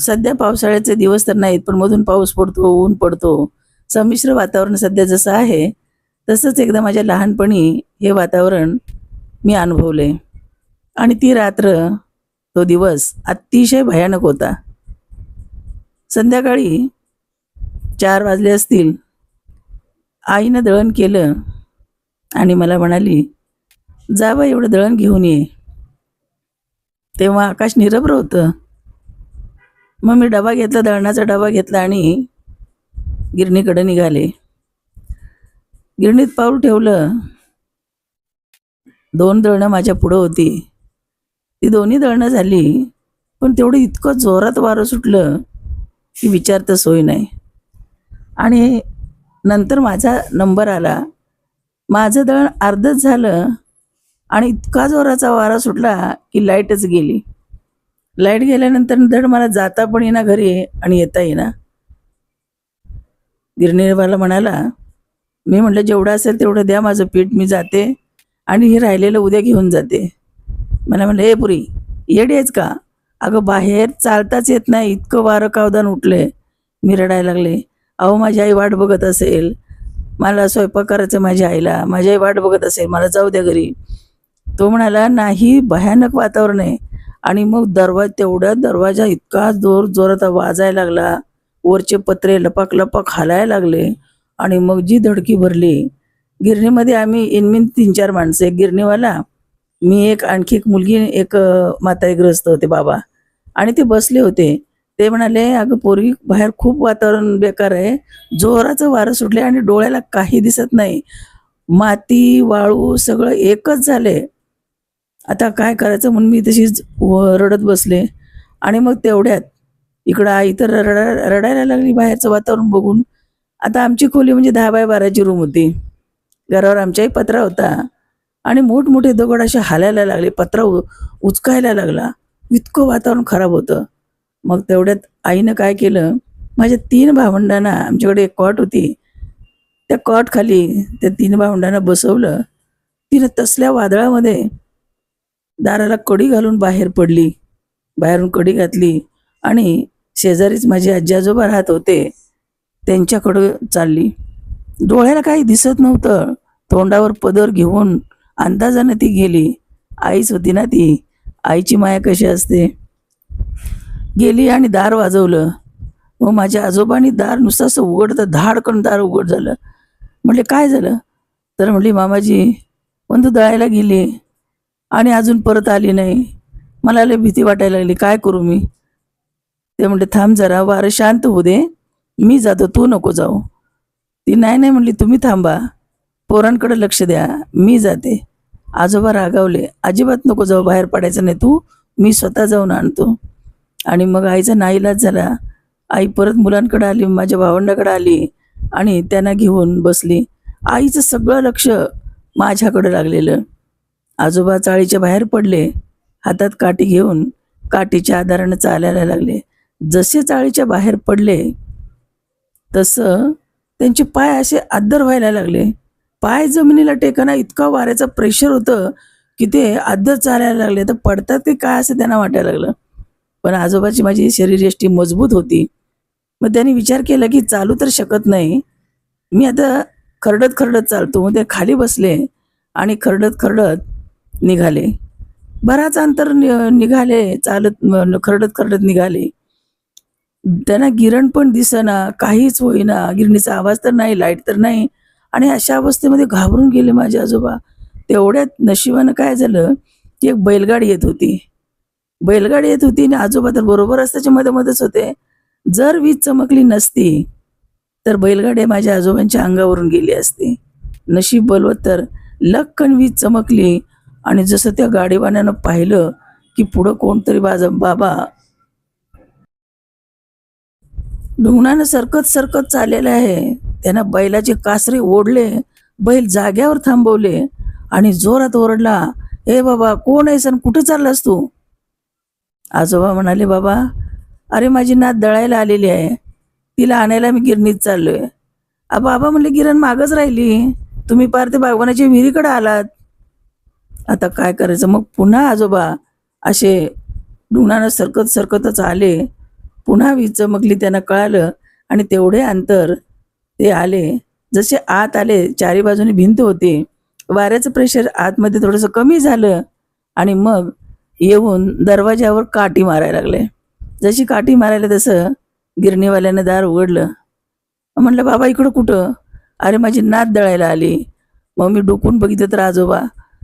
सध्या पावसाळ्याचे दिवस तर नाहीत पण मधून पाऊस पडतो ऊन पडतो. संमिश्र वातावरण सध्या जसं आहे तसंच एकदा माझ्या लहानपणी हे वातावरण मी अनुभवले. आणि ती रात्र तो दिवस अतिशय भयानक होता. संध्याकाळी चार वाजले असतील. आईनं दळण केलं आणि मला म्हणाली जा बा एवढं दळण घेऊन ये. तेव्हा आकाश निरभ्र होतं. मग मी डबा घेतला दळणाचा डबा घेतला आणि गिरणीकडे निघाले. गिरणीत पाऊल ठेवलं. दोन दळणं माझ्या पुढं होती. ती दोन्ही दळणं झाली पण तेवढं इतकं जोरात वारं सुटलं की विचारतं सोय नाही. आणि नंतर माझा नंबर आला. माझं दळण अर्धच झालं आणि इतका जोराचा वारा सुटला की लाईटच गेली. लाइट गेल्यानंतर धड मला जाता पण येईना घरी आणि येता येईना. गिरणीवाला म्हणाला मी म्हटलं जेवढं असेल तेवढं द्या माझं पीठ मी जाते आणि हे राहिलेलं उद्या घेऊन जाते. मला म्हणलं ए पुरी येड आहेस का? अगं बाहेर चालताच येत नाही इतकं वारं कावदान उठले मी रडायला लागले अहो माझी आई वाट बघत असेल. मला स्वयंपाक करायचं माझ्या आईला. माझी आई वाट बघत असेल. मला जाऊ द्या घरी. तो म्हणाला नाही भयानक वातावरण आहे. आणि मग दरवाजा तेवढ्या दरवाजा इतका जोर जोरात वाजायला लागला. वरचे पत्रे लपाक लपाक हालायला लागले आणि मग जी धडकी भरली. गिरणीमध्ये आम्ही इनमिन तीन चार माणसं एक गिरणीवाला मी एक आणखी एक मुलगी एक माताईग्रस्त होते बाबा. आणि ते बसले होते. ते म्हणाले अगं पोरगी बाहेर खूप वातावरण बेकार आहे. जोराचं वारं सुटले आणि डोळ्याला काही दिसत नाही. माती वाळू सगळं एकच झाले आता काय करायचं म्हणून मी तशीच व- रडत बसले. आणि मग तेवढ्यात इकडं आई तर रडा रडायला लागली बाहेरचं वातावरण बघून. आता आमची खोली म्हणजे दहा बाय बाराची रूम होती. घरावर आमच्याही पत्रा होता. आणि मोठमोठे दगड असे हालायला लागले पत्रा उ- उचकायला लागला. इतकं वातावरण खराब होतं. मग तेवढ्यात आईनं काय केलं माझ्या तीन भावंडांना आमच्याकडे एक कॉट होती. त्या कॉट खाली त्या तीन भावंडांना बसवलं. तिनं तसल्या वादळामध्ये दाराला कडी घालून बाहेर पडली. बाहेरून कडी घातली आणि शेजारीच माझे आजी आजोबा राहत होते त्यांच्याकडं चालली. डोळ्याला काही दिसत नव्हतं. तोंडावर पदर घेऊन अंदाजानं ती गेली. आईच होती ना ती. आईची माया कशी असते? गेली आणि दार वाजवलं. मग माझ्या आजोबांनी दार नुसतं असं उघडतं. धाडकन दार उघड झालं. म्हटले काय झालं? तर म्हटली मामाजी पण तू दळायला गेली. आणि अजून परत आली नाही. मला लय भीती वाटायला लागली काय करू मी? ते म्हणले थांब जरा वारं शांत होऊ दे. मी जातो तू नको जाऊ. ती नाही नाही म्हणली तुम्ही थांबा. पोरांकडे लक्ष द्या. मी जाते. आजोबा रागावले अजिबात नको जाऊ बाहेर पडायचं नाही तू. मी स्वतः जाऊन आणतो. आणि मग आईचा नाईलाज झाला. आई परत मुलांकडे आली माझ्या भावंडाकडे आली आणि त्यांना घेऊन बसली. आईचं सगळं लक्ष माझ्याकडे लागलेलं. आजोबा चाळीच्या बाहेर पडले हातात काठी घेऊन काठीच्या आधारानं चालायला लागले. जसे चाळीच्या बाहेर पडले तसं त्यांचे पाय असे आदर व्हायला लागले. पाय जमिनीला टेकाना इतका वाऱ्याचं प्रेशर होतं की ते आदर चालायला लागले. तर पडतात की काय असं त्यांना वाटायला लागलं. पण आजोबाची माझी शरीरयष्टी मजबूत होती. मग त्यांनी विचार केला की चालू तर शकत नाही. मी आता खरडत खरडत चालतो. मग ते खाली बसले आणि खरडत खरडत निघाले. बराच अंतर नि- निघाले चालत खरडत खरडत निघाले. त्यांना गिरण पण दिसेना काहीच होईना. गिरणीचा आवाज तर नाही लाइट तर नाही. आणि अशा अवस्थेमध्ये घाबरून गेले माझे आजोबा. तेवढ्यात नशिबानं काय झालं की एक बैलगाडी येत होती. बैलगाडी येत होती आणि आजोबा तर बरोबर त्याच्या मध्ये मध्येच होते. जर वीज चमकली नसती तर बैलगाडी माझ्या आजोबांच्या अंगावरून गेली असती. नशीब बलवत तर लक्कन वीज चमकली. आणि जसं त्या गाडीवाल्यानं पाहिलं की पुढं कोणतरी बाजा बाबा ढुंगणानं सरकत सरकत चाललेलं आहे. त्यानं बैलाचे कासरे ओढले बैल जाग्यावर थांबवले आणि जोरात ओरडला ए बाबा कोण आहेस आणि कुठं चाललास तू? आजोबा म्हणाले बाबा अरे माझी नात दळायला आलेली आहे. तिला आणायला मी गिरणीत चाललोय. आ बाबा म्हणले गिरण मागच राहिली. तुम्ही पार ते बागवानाच्या विहिरीकडे आलात. आता काय करायचं? मग पुन्हा आजोबा असे ढुंगणानं सरकत सरकतच आले. पुन्हा वीज चमकली त्यांना कळालं आणि तेवढे अंतर ते आले. जसे आत आले चारी बाजूने भिंत होती. वाऱ्याचं प्रेशर आतमध्ये थोडंसं कमी झालं आणि मग येऊन दरवाज्यावर काठी मारायला लागले. जशी काठी मारायला तसं गिरणीवाल्यानं दार उघडलं. म्हटलं बाबा इकडं कुठं? अरे माझी नात दळायला आली. मग मी डोकून बघितलं तर आजोबा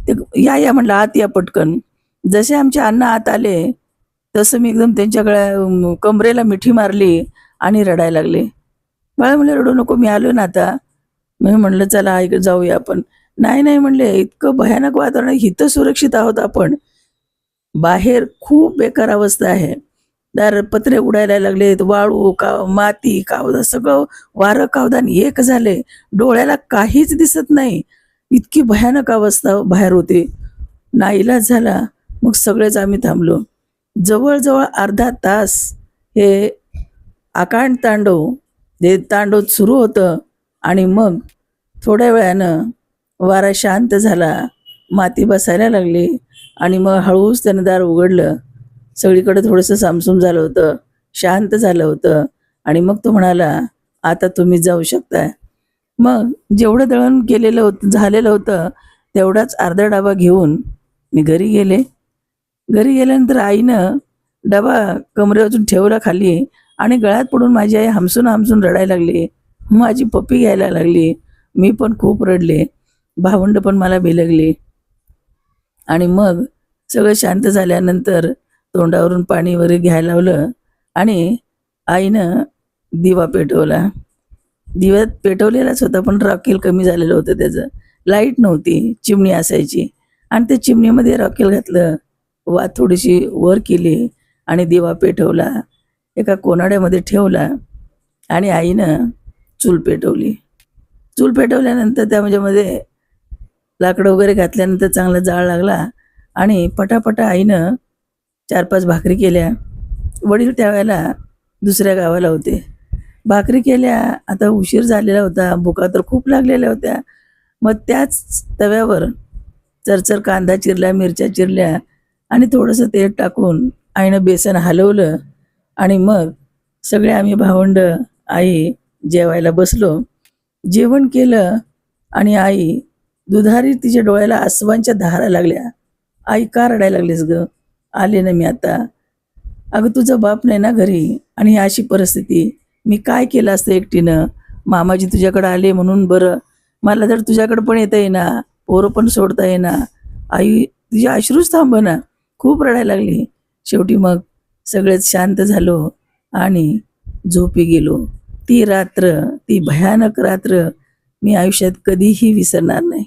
ते या या म्हणलं आत या पटकन. जसे आमचे अण्णा आत आले तसं मी एकदम त्यांच्याकडे कमरेला मिठी मारली आणि रडायला लागले. बाळा म्हणले रडू नको मी आलो ना आता. मी म्हणलं चला ऐक जाऊया आपण. नाही नाही म्हणले इतकं भयानक वातावरण इथं सुरक्षित आहोत आपण. बाहेर खूप बेकार अवस्था आहे. दार पत्रे उडायला लागलेत वाळू का माती कावदा सगळं वारं कावदान एक झाले. डोळ्याला काहीच दिसत नाही. इतकी भयानक अवस्था बाहेर होती. नाईलाज झाला मग सगळेच आम्ही थांबलो. जवळजवळ अर्धा तास हे आकांड तांडव हे तांडव सुरू होतं आणि मग थोड्या वेळानं वारा शांत झाला माती बसायला लागली आणि मग हळूच त्यानं दार उघडलं. सगळीकडे थोडंसं सामसूम झालं होतं शांत झालं होतं आणि मग तो म्हणाला आता तुम्ही जाऊ शकताय. मग जेवढं दळण केलेलं होतं झालेलं होतं तेवढाच अर्धा डबा घेऊन मी घरी गेले. घरी गेल्यानंतर आईनं डबा कमरेवरून ठेवला खाली आणि गळ्यात पडून माझी आई हमसून हमसून रडायला लागली. माझी पप्पी घ्यायला लागली. मी पण खूप रडले. भावंड पण मला बिलगली. आणि मग सगळं शांत झाल्यानंतर तोंडावरून पाणी वगैरे घ्यायला लावलं आणि आईनं दिवा पेटवला. दिव्यात पेटवलेलाच होता पण रॉकेल कमी झालेलं होतं त्याचं. लाइट नव्हती चिमणी असायची. आणि त्या चिमणीमध्ये रॉकेल घातलं वात थोडीशी वर केली आणि दिवा पेटवला एका कोनाड्यामध्ये ठेवला आणि आईनं चूल पेटवली. चूल पेटवल्यानंतर त्या म्हणजे त्याच्यामध्ये लाकडं वगैरे घातल्यानंतर चांगला जाळ लागला आणि पटापटा आईनं चार पाच भाकरी केल्या. वडील त्यावेळेला दुसऱ्या गावाला होते. भाकरी केल्या आता उशीर झालेला होता भुका तर खूप लागलेल्या होत्या. मग त्याच तव्यावर चरचर कांदा चिरल्या मिरच्या चिरल्या आणि थोडंसं तेल टाकून आईनं बेसन हलवलं आणि मग सगळे आम्ही भावंड आई जेवायला बसलो. जेवण केलं आणि आई दुधारी तिच्या डोळ्याला आसवांच्या धारा लागल्या. आई का रडायला लागलीस ग? आले ना मी आता. अगं तुझा बाप नाही ना घरी? आणि अशी परिस्थिती. मी काय केलं असतं एकटीनं? मामाजी तुझ्याकडे आले म्हणून बरं. मला जर तुझ्याकडे पण येता येईना. पोरं पण सोडता येईना. आई तुझी अश्रूच थांब ना. खूप रडायला लागली. शेवटी मग सगळेच शांत झालो आणि झोपी गेलो. ती रात्र ती भयानक रात्र मी आयुष्यात कधीही विसरणार नाही.